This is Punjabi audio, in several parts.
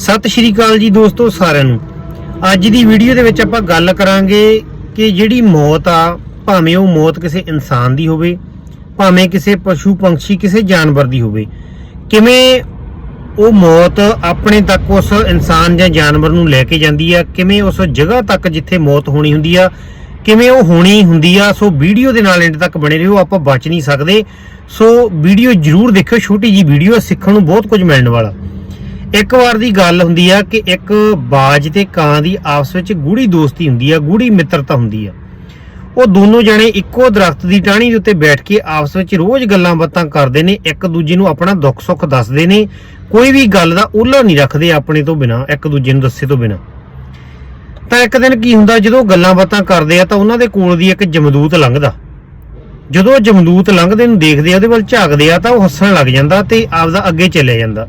ਸਤਿ ਸ਼੍ਰੀ ਅਕਾਲ ਜੀ ਦੋਸਤੋ ਸਾਰਿਆਂ ਨੂੰ। ਅੱਜ ਦੀ ਵੀਡੀਓ ਦੇ ਵਿੱਚ ਆਪਾਂ ਗੱਲ ਕਰਾਂਗੇ ਕਿ ਜਿਹੜੀ ਮੌਤ ਆ, ਭਾਵੇਂ ਉਹ ਮੌਤ ਕਿਸੇ ਇਨਸਾਨ ਦੀ ਹੋਵੇ, ਭਾਵੇਂ ਕਿਸੇ ਪਸ਼ੂ, ਪੰਛੀ, ਕਿਸੇ ਜਾਨਵਰ ਦੀ ਹੋਵੇ, ਕਿਵੇਂ ਉਹ ਮੌਤ ਆਪਣੇ ਤੱਕ ਉਸ ਇਨਸਾਨ ਜਾਂ ਜਾਨਵਰ ਨੂੰ ਲੈ ਕੇ ਜਾਂਦੀ ਆ, ਕਿਵੇਂ ਉਸ ਜਗ੍ਹਾ ਤੱਕ ਜਿੱਥੇ ਮੌਤ ਹੋਣੀ ਹੁੰਦੀ ਆ, ਕਿਵੇਂ ਉਹ ਹੋਣੀ ਹੁੰਦੀ ਆ, ਸੋ ਵੀਡੀਓ ਦੇ ਨਾਲ ਐਂਡ ਤੱਕ ਬਣੇ ਰਹੋ, ਆਪਾਂ ਬਚ ਨਹੀਂ ਸਕਦੇ। ਸੋ ਵੀਡੀਓ ਜਰੂਰ ਦੇਖਿਓ, ਛੋਟੀ ਜੀ ਵੀਡੀਓ ਸਿੱਖਣ ਨੂੰ ਬਹੁਤ ਕੁਝ ਮਿਲਣ ਵਾਲਾ। ਇੱਕ ਵਾਰ ਦੀ ਗੱਲ ਹੁੰਦੀ ਆ ਕਿ ਇੱਕ ਬਾਜ ਤੇ ਕਾਂ ਦੀ ਆਪਸ ਵਿੱਚ ਗੂੜੀ ਦੋਸਤੀ ਹੁੰਦੀ ਆ ਗੂੜੀ ਮਿੱਤਰਤਾ ਹੁੰਦੀ ਆ। ਉਹ ਦੋਨੋਂ ਜਣੇ ਇੱਕੋ ਦਰਖਤ ਦੀ ਟਾਹਣੀ ਦੇ ਉੱਤੇ ਬੈਠ ਕੇ ਆਪਸ ਵਿੱਚ ਰੋਜ਼ ਗੱਲਾਂ ਬਾਤਾਂ ਕਰਦੇ ਨੇ, ਇੱਕ ਦੂਜੇ ਨੂੰ ਆਪਣਾ ਦੁੱਖ ਸੁੱਖ ਦੱਸਦੇ ਨੇ, ਕੋਈ ਵੀ ਗੱਲ ਦਾ ਉਲ੍ਹਾ ਨਹੀਂ ਰੱਖਦੇ ਆਪਣੇ ਤੋਂ ਬਿਨਾ, ਇੱਕ ਦੂਜੇ ਨੂੰ ਦੱਸੇ ਤੋਂ ਬਿਨਾ। ਤਾਂ ਇੱਕ ਦਿਨ ਕੀ ਹੁੰਦਾ, ਜਦੋਂ ਗੱਲਾਂ ਬਾਤਾਂ ਕਰਦੇ ਆ ਤਾਂ ਉਹਨਾਂ ਦੇ ਕੋਲ ਦੀ ਇੱਕ ਜਮਦੂਤ ਲੰਘਦਾ। ਜਦੋਂ ਉਹ ਜਮਦੂਤ ਲੰਘਦੇ ਨੂੰ ਦੇਖਦੇ ਆ, ਉਹਦੇ ਵੱਲ ਝਾਕਦੇ ਆ ਤਾਂ ਉਹ ਹੱਸਣ ਲੱਗ ਜਾਂਦਾ ਤੇ ਆਪਦਾ ਅੱਗੇ ਚੱਲਿਆ ਜਾਂਦਾ।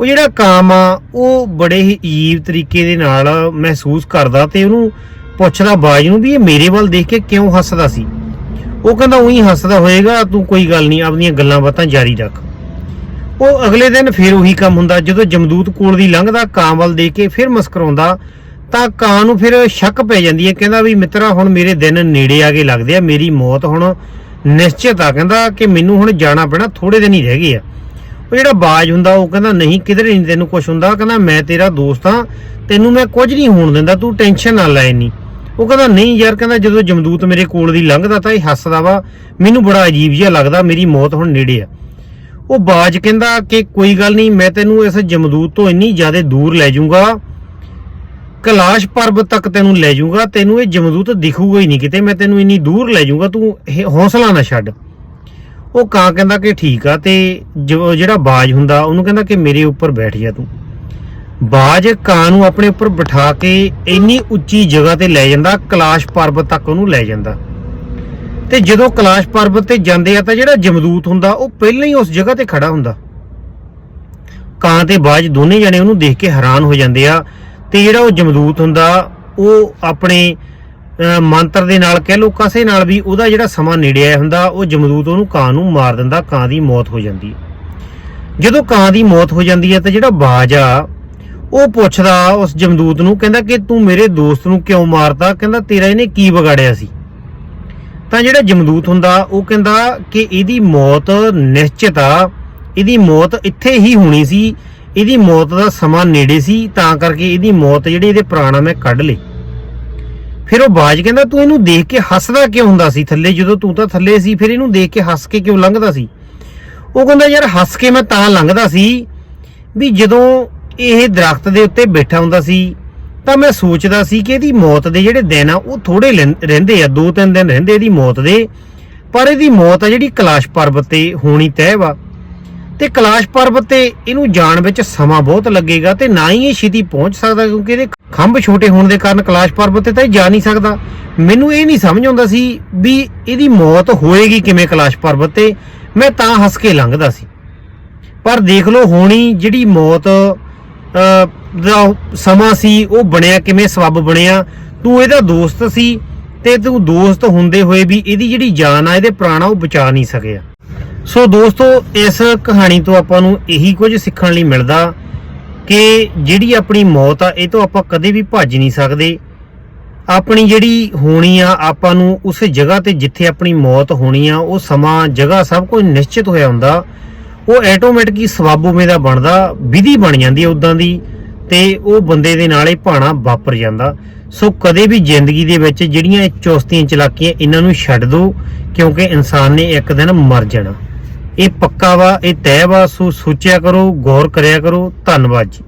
ਉਹ ਜਿਹੜਾ ਕਾਮ ਆ, ਉਹ ਬੜੇ ਹੀ ਅਜੀਬ ਤਰੀਕੇ ਦੇ ਨਾਲ ਮਹਿਸੂਸ ਕਰਦਾ ਤੇ ਉਹਨੂੰ ਪੁੱਛਦਾ ਬਾਜ ਨੂੰ ਵੀ ਇਹ ਮੇਰੇ ਵੱਲ ਦੇਖ ਕੇ ਕਿਉਂ ਹੱਸਦਾ ਸੀ? ਉਹ ਕਹਿੰਦਾ, ਉਹੀ ਹੱਸਦਾ ਹੋਏਗਾ, ਤੂੰ ਕੋਈ ਗੱਲ ਨਹੀਂ, ਆਪਣੀਆਂ ਗੱਲਾਂ ਬਾਤਾਂ ਜਾਰੀ ਰੱਖ। ਉਹ ਅਗਲੇ ਦਿਨ ਫਿਰ ਉਹੀ ਕੰਮ ਹੁੰਦਾ, ਜਦੋਂ ਜਮਦੂਤ ਕੋਲ ਦੀ ਲੰਘਦਾ, ਕਾਂ ਵੱਲ ਦੇਖ ਕੇ ਫਿਰ ਮੁਸਕਰਾਉਂਦਾ, ਤਾਂ ਕਾਂ ਨੂੰ ਫਿਰ ਸ਼ੱਕ ਪੈ ਜਾਂਦੀ ਹੈ, ਕਹਿੰਦਾ ਵੀ ਮਿੱਤਰਾ, ਹੁਣ ਮੇਰੇ ਦਿਨ ਨੇੜੇ ਆ ਕੇ ਲੱਗਦੇ ਆ, ਮੇਰੀ ਮੌਤ ਹੁਣ ਨਿਸ਼ਚਿਤ ਆ। ਕਹਿੰਦਾ ਕਿ ਮੈਨੂੰ ਹੁਣ ਜਾਣਾ ਪੈਣਾ ਥੋੜੇ ਦਿਨ ਹੀ ਰਹਿ ਗਏ ਆ। ਉਹ ਜਿਹੜਾ ਬਾਜ ਹੁੰਦਾ, ਉਹ ਕਹਿੰਦਾ, ਨਹੀਂ, ਕਿਧਰੇ ਨਹੀਂ ਤੈਨੂੰ ਕੁਝ ਹੁੰਦਾ? ਕਹਿੰਦਾ, ਮੈਂ ਤੇਰਾ ਦੋਸਤ ਆ ਤੈਨੂੰ ਮੈਂ ਕੁਝ ਨਹੀਂ ਹੋਣ ਦਿੰਦਾ, ਤੂੰ ਟੈਨਸ਼ਨ ਨਾ ਲੈ ਇੰਨੀ। ਉਹ ਕਹਿੰਦਾ, ਨਹੀਂ ਯਾਰ, ਕਹਿੰਦਾ, ਜਦੋਂ ਜਮਦੂਤ ਮੇਰੇ ਕੋਲ ਦੀ ਲੰਘਦਾ ਤਾਂ ਇਹ ਹੱਸਦਾ ਵਾ, ਮੈਨੂੰ ਬੜਾ ਅਜੀਬ ਜਿਹਾ ਲੱਗਦਾ, ਮੇਰੀ ਮੌਤ ਹੁਣ ਨੇੜੇ ਆ। ਉਹ ਬਾਜ ਕਹਿੰਦਾ ਕਿ, ਕੋਈ ਗੱਲ ਨਹੀਂ, ਮੈਂ ਤੈਨੂੰ ਇਸ ਜਮਦੂਤ ਤੋਂ ਇੰਨੀ ਜ਼ਿਆਦਾ ਦੂਰ ਲੈ ਜਾਊਂਗਾ, ਕੈਲਾਸ਼ ਪਰਬਤ ਤੱਕ ਤੈਨੂੰ ਲੈ ਜਾਊਂਗਾ, ਤੈਨੂੰ ਇਹ ਜਮਦੂਤ ਦਿਖੂਗਾ ਹੀ ਨਹੀਂ ਕਿਤੇ, ਮੈਂ ਤੈਨੂੰ ਇੰਨੀ ਦੂਰ ਲੈ ਜਾਊਂਗਾ, ਤੂੰ ਹੌਸਲਾ ਨਾ ਛੱਡ। ਉਹ ਕਾਂ ਕਹਿੰਦਾ ਕਿ ਠੀਕ ਆ ਤੇ ਜਿਹੜਾ ਬਾਜ ਹੁੰਦਾ, ਉਹਨੂੰ ਕਹਿੰਦਾ ਕਿ ਮੇਰੇ ਉੱਪਰ ਬੈਠ ਜਾ ਤੂੰ। ਬਾਜ ਕਾਂ ਨੂੰ ਆਪਣੇ ਉੱਪਰ ਬਿਠਾ ਕੇ ਇੰਨੀ ਉੱਚੀ ਜਗ੍ਹਾ ਤੇ ਲੈ ਜਾਂਦਾ, ਕੈਲਾਸ਼ ਪਰਬਤ ਤੱਕ ਉਹਨੂੰ ਲੈ ਜਾਂਦਾ। ਤੇ ਜਦੋਂ ਕੈਲਾਸ਼ ਪਰਬਤ ਤੇ ਜਾਂਦੇ ਆ ਤਾਂ ਜਿਹੜਾ ਜਮਦੂਤ ਹੁੰਦਾ, ਉਹ ਪਹਿਲਾਂ ਹੀ ਉਸ ਜਗ੍ਹਾ ਤੇ ਖੜਾ ਹੁੰਦਾ। ਕਾਂ ਤੇ ਬਾਜ ਦੋਨੇ ਜਣੇ ਉਹਨੂੰ ਦੇਖ ਕੇ ਹੈਰਾਨ ਹੋ ਜਾਂਦੇ ਆ ਤੇ ਜਿਹੜਾ ਉਹ ਜਮਦੂਤ ਹੁੰਦਾ, ਉਹ ਆਪਣੇ ਮੰਤਰ ਦੇ ਨਾਲ ਕਹਿ ਲੋ ਕਸੇ ਨਾਲ ਵੀ ਉਹਦਾ ਜਿਹੜਾ ਸਮਾਂ ਨੇੜੇ ਆਇਆ ਹੁੰਦਾ, ਉਹ ਜਮਦੂਤ ਉਹਨੂੰ ਕਾਂ ਨੂੰ ਮਾਰ ਦਿੰਦਾ, ਕਾਂ ਦੀ ਮੌਤ ਹੋ ਜਾਂਦੀ ਹੈ। ਜਦੋਂ ਕਾਂ ਦੀ ਮੌਤ ਹੋ ਜਾਂਦੀ ਹੈ ਤਾਂ ਜਿਹੜਾ ਬਾਜ ਆ, ਉਹ ਪੁੱਛਦਾ ਉਸ ਜਮਦੂਤ ਨੂੰ, ਕਹਿੰਦਾ ਕਿ ਤੂੰ ਮੇਰੇ ਦੋਸਤ ਨੂੰ ਕਿਉਂ ਮਾਰਤਾ? ਕਹਿੰਦਾ, ਤੇਰਾ ਇਹਨੇ ਕੀ ਵਿਗਾੜਿਆ ਸੀ? ਤਾਂ ਜਿਹੜਾ ਜਮਦੂਤ ਹੁੰਦਾ, ਉਹ ਕਹਿੰਦਾ ਕਿ ਇਹਦੀ ਮੌਤ ਨਿਸ਼ਚਿਤ ਆ, ਇਹਦੀ ਮੌਤ ਇੱਥੇ ਹੀ ਹੋਣੀ ਸੀ, ਇਹਦੀ ਮੌਤ ਦਾ ਸਮਾਂ ਨੇੜੇ ਸੀ, ਤਾਂ ਕਰਕੇ ਇਹਦੀ ਮੌਤ ਜਿਹੜੀ ਇਹਦੇ ਪ੍ਰਾਣਾ ਮੈਂ ਕੱਢ ਲਈ ਫਿਰ ਉਹ ਬਾਜ ਕਹਿੰਦਾ, ਤੂੰ ਇਹਨੂੰ ਦੇਖ ਕੇ ਹੱਸਦਾ ਕਿਉਂ ਹੁੰਦਾ ਸੀ ਥੱਲੇ? ਜਦੋਂ ਤੂੰ ਤਾਂ ਥੱਲੇ ਸੀ, ਫਿਰ ਇਹਨੂੰ ਦੇਖ ਕੇ ਹੱਸ ਕੇ ਕਿਉਂ ਲੰਘਦਾ ਸੀ? ਉਹ ਕਹਿੰਦਾ, ਯਾਰ, ਹੱਸ ਕੇ ਮੈਂ ਤਾਂ ਲੰਘਦਾ ਸੀ ਵੀ ਜਦੋਂ ਇਹ ਦਰਖਤ ਦੇ ਉੱਤੇ ਬੈਠਾ ਹੁੰਦਾ ਸੀ, ਤਾਂ ਮੈਂ ਸੋਚਦਾ ਸੀ ਕਿ ਇਹਦੀ ਮੌਤ ਦੇ ਜਿਹੜੇ ਦਿਨ ਆ, ਉਹ ਥੋੜੇ ਰਹਿੰਦੇ ਆ, ਦੋ ਤਿੰਨ ਦਿਨ ਰਹਿੰਦੇ ਇਹਦੀ ਮੌਤ ਦੇ। ਪਰ ਇਹਦੀ ਮੌਤ ਆ ਜਿਹੜੀ ਕੈਲਾਸ਼ ਪਰਬਤ ਤੇ ਹੋਣੀ ਤੈਅ ਵਾ। ਤੇ ਕੈਲਾਸ਼ ਪਰਬਤ ਤੇ ਇਹਨੂੰ ਜਾਣ ਵਿੱਚ ਸਮਾਂ ਬਹੁਤ ਲੱਗੇਗਾ ਤੇ ਨਾ ਹੀ ਇਹ ਛੇਤੀ ਪਹੁੰਚ ਸਕਦਾ ਕਿਉਂਕਿ ਇਹਦੇ ਖੰਭ ਛੋਟੇ ਹੋਣ ਦੇ ਕਾਰਨ ਕਲਾਸ਼ ਪਰਬਤ ਤੇ ਤਾਂ ਇਹ ਜਾ ਨਹੀਂ ਸਕਦਾ। ਮੈਨੂੰ ਇਹ ਨਹੀਂ ਸਮਝ ਆਉਂਦਾ ਸੀ ਵੀ ਇਹਦੀ ਮੌਤ ਹੋਏਗੀ ਕਿਵੇਂ ਕੈਲਾਸ਼ ਪਰਬਤ ਤੇ। ਮੈਂ ਤਾਂ ਹੱਸ ਕੇ ਲੰਘਦਾ ਸੀ। ਪਰ ਦੇਖ ਲਓ ਹੋਣੀ ਜਿਹੜੀ ਮੌਤ ਦਾ ਸਮਾਂ ਸੀ, ਉਹ ਬਣਿਆ ਕਿਵੇਂ, ਸਬਬ ਬਣਿਆ। ਤੂੰ ਇਹਦਾ ਦੋਸਤ ਸੀ ਤੇ ਤੂੰ ਦੋਸਤ ਹੁੰਦੇ ਹੋਏ ਵੀ ਇਹਦੀ ਜਿਹੜੀ ਜਾਨ ਆ, ਇਹਦੇ ਪ੍ਰਾਣਾ ਉਹ ਬਚਾ ਨਹੀਂ ਸਕਿਆ। ਸੋ ਦੋਸਤੋ, ਇਸ ਕਹਾਣੀ ਤੋਂ ਆਪਾਂ ਨੂੰ ਇਹੀ ਕੁਝ ਸਿੱਖਣ ਲਈ ਮਿਲਦਾ ਕਿ ਜਿਹੜੀ ਆਪਣੀ ਮੌਤ ਆ, ਇਹ ਤੋਂ ਆਪਾਂ ਕਦੇ ਵੀ ਭੱਜ ਨਹੀਂ ਸਕਦੇ। ਆਪਣੀ ਜਿਹੜੀ ਹੋਣੀ ਆ, ਆਪਾਂ ਨੂੰ ਉਸ ਜਗ੍ਹਾ ਤੇ ਜਿੱਥੇ ਆਪਣੀ ਮੌਤ ਹੋਣੀ ਆ, ਉਹ ਸਮਾਂ, ਜਗ੍ਹਾ ਸਭ ਕੁਝ ਨਿਸ਼ਚਿਤ ਹੋਇਆ ਹੁੰਦਾ। ਉਹ ਆਟੋਮੈਟਿਕ ਹੀ ਸਬੱਬ ਉਵੇਂ ਦਾ ਬਣਦਾ, ਵਿਧੀ ਬਣ ਜਾਂਦੀ ਹੈ ਉਦਾਂ ਦੀ, ਤੇ ਉਹ ਬੰਦੇ ਦੇ ਨਾਲ ਇਹ ਭਾਣਾ ਵਾਪਰ ਜਾਂਦਾ। ਸੋ ਕਦੇ ਵੀ ਜ਼ਿੰਦਗੀ ਦੇ ਵਿੱਚ ਜਿਹੜੀਆਂ ਚੌਸਤੀਆਂ ਚਲਾਕੀਆਂ, ਇਹਨਾਂ ਨੂੰ ਛੱਡ ਦਿਓ, ਕਿਉਂਕਿ ਇਨਸਾਨ ਨੇ ਇੱਕ ਦਿਨ ਮਰ ਜਾਣਾ। ਇਹ ਪੱਕਾ ਵਾ ਇਹ ਤੈਅ ਵਾ ਸੋ ਸੋਚਿਆ ਕਰੋ ਗੌਰ ਕਰਿਆ ਕਰੋ। ਧੰਨਵਾਦ ਜੀ।